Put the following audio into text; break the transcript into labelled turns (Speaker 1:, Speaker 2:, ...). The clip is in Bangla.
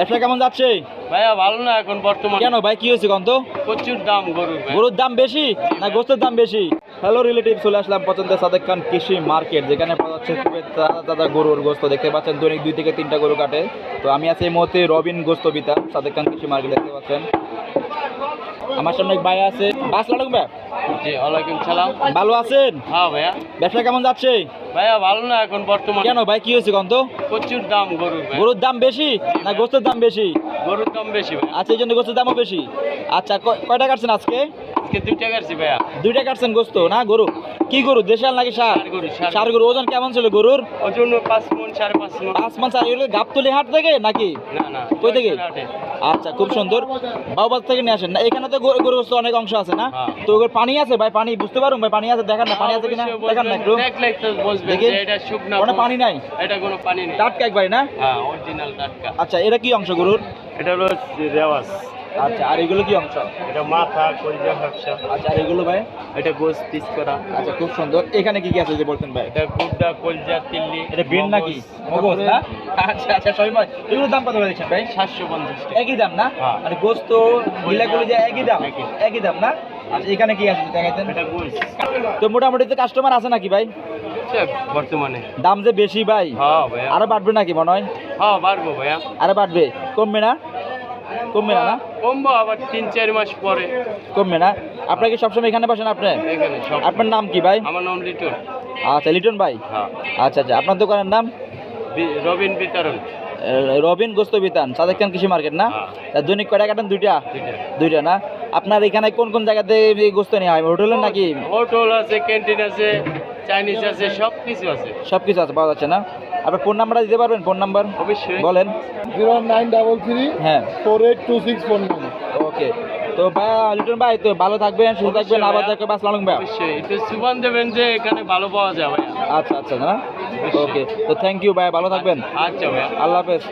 Speaker 1: ব্যবসা কেমন যাচ্ছে?
Speaker 2: ভাইয়া ভালো না এখন বর্তমানে।
Speaker 1: কেন ভাই কি হয়েছে কন্ত?
Speaker 2: প্রচুর দাম গরুর
Speaker 1: গরুর দাম বেশি না গোস্তের দাম বেশি? হ্যালো রিলেটিভ চলে আসলাম পছন্দের সাদেক খান কৃষি মার্কেট যেখানে পাওয়া যাচ্ছে খুবই তাজা তাজা গরুর গোস্ত। দেখতে পাচ্ছেন দৈনিক দুই থেকে তিনটা গরু কাটে। তো আমি আছি এই মুহূর্তে রবিন গোস্ত বিতা সাদেক খান কৃষি মার্কেট দেখতে পাচ্ছেন। আমার সামনে এক ভাই আছে। আসসালাম ভাই।
Speaker 2: জি ওয়ালাইকুম সালাম।
Speaker 1: ভালো আছেন?
Speaker 2: হ্যাঁ ভাইয়া।
Speaker 1: ব্যবসা কেমন যাচ্ছে?
Speaker 2: ভাইয়া ভালো না এখন বর্তমানে?
Speaker 1: কেন ভাই কি হয়েছে
Speaker 2: প্রচুর দাম গরুর
Speaker 1: গরুর দাম বেশি না গোস্তের দাম বেশি?
Speaker 2: গরুর দাম বেশি
Speaker 1: আচ্ছা এই জন্য গোস্তের দামও বেশি। আচ্ছা কয়- কয়টা কাটছেন আজকে?
Speaker 2: আজকে দুইটা কাটছি ভাইয়া।
Speaker 1: দুইটা কাটছেন গোস্ত না গরু? কি গরু? দেশাল নাকি সার?
Speaker 2: গরু,
Speaker 1: সার গরু। ওজন কেমন ছিল গরুর?
Speaker 2: ওজন পাঁচ মন সাড়ে পাঁচ মন।
Speaker 1: পাঁচ গাবতলি হাট থেকে নাকি?
Speaker 2: না না
Speaker 1: কই থেকে? আচ্ছা খুব সুন্দর। বাবুবাদ থেকে নিয়ে আসেন। না এখানে তো গরু গোস্ত অনেক অংশ আছে না?
Speaker 2: হ্যাঁ।
Speaker 1: তো ওগুলো পানি আছে? ভাই পানি বুঝতে পারুন ভাই পানি আছে? দেখান না পানি আছে কিনা? দেখান না একটু।
Speaker 2: এটা শুকনা
Speaker 1: কোনো পানি নাই?
Speaker 2: এটা কোনো পানি নেই।
Speaker 1: টাটকা একবারে না?
Speaker 2: হ্যাঁ অরিজিনাল টাটকা।
Speaker 1: আচ্ছা এটা কি অংশ গরুর?
Speaker 2: এটা হলো রেওয়াজ।
Speaker 1: আচ্ছা আর এগুলো কি অংশ?
Speaker 2: এটা মাথা কলজা
Speaker 1: আচ্ছা আর এগুলো ভাই?
Speaker 2: এটা গোস পিস করা।
Speaker 1: আচ্ছা খুব সুন্দর। এখানে কি কি আছে যদি বলতেন ভাই?
Speaker 2: এটা গুড্ডা কলজা তিল্লি
Speaker 1: এটা বিন নাকি? মগজ। না? আচ্ছা আচ্ছা সবাই ভাই এগুলোর দাম কত ভাই?
Speaker 2: সাতশো পঞ্চাশ
Speaker 1: একই দাম না?
Speaker 2: হ্যাঁ।
Speaker 1: মানে গোস্ত গিলাগুলি যে একই দাম?
Speaker 2: একই।
Speaker 1: দাম না? আচ্ছা এখানে কি আছে দেখাইতেন?
Speaker 2: এটা গোস।
Speaker 1: তো মোটামুটি তো কাস্টমার আছে নাকি ভাই?
Speaker 2: বর্তমানে।
Speaker 1: দাম যে বেশি ভাই?
Speaker 2: হ্যাঁ
Speaker 1: আরও বাড়বে নাকি মনে হয়?
Speaker 2: হ্যাঁ ভাইয়া।
Speaker 1: আরও বাড়বে? কমবে না? কমবে না না?
Speaker 2: কমবো আবার তিন চার মাস পরে।
Speaker 1: কমবে না? আপনার কি সবসময় এখানে বসেন আপনি?
Speaker 2: এখানে সব।
Speaker 1: আপনার নাম কি ভাই?
Speaker 2: আমার নাম লিটন।
Speaker 1: আচ্ছা লিটন ভাই?
Speaker 2: হ্যাঁ।
Speaker 1: আচ্ছা আচ্ছা আপনার দোকানের নাম?
Speaker 2: বি- রবিন বিতরণ।
Speaker 1: আহ, রবিন গোস্ত বিতান সাদেক খান কৃষি মার্কেট না?
Speaker 2: হ্যাঁ।
Speaker 1: তা দৈনিক কয়টা কাটেন? দুইটা?
Speaker 2: দুইটা।
Speaker 1: দুইটা না? আপনার এখানে কোন কোন জায়গাতে গোস্ত নেওয়া হয়? হোটেলের নাকি?
Speaker 2: হোটেল আছে ক্যান্টিন আছে চাইনিজ আছে সব কিছু আছে।
Speaker 1: সব কিছু আছে পাওয়া যাচ্ছে না? আপনার ফোন নাম্বারটা দিতে পারবেন? Phone number?
Speaker 2: অবশ্যই।
Speaker 1: বলেন।
Speaker 3: জিরো নাইন ডাবল থ্রি
Speaker 1: হ্যাঁ।
Speaker 3: Four eight two six four nine.
Speaker 1: Okay. তো ভাই লিটন ভাই তো ভালো থাকবেন সুস্থ থাকবেন আবার। দেখবেন আসসালাম ভাই
Speaker 2: অবশ্যই। একটু সুবান দেবেন যে এখানে ভালো পাওয়া যায় ভাইয়া।
Speaker 1: আচ্ছা আচ্ছা না? ওকে। তো থ্যাংক ইউ ভাই ভালো থাকবেন।
Speaker 2: আচ্ছা
Speaker 1: হাফেজ।
Speaker 2: আল্লাহ হাফেজ।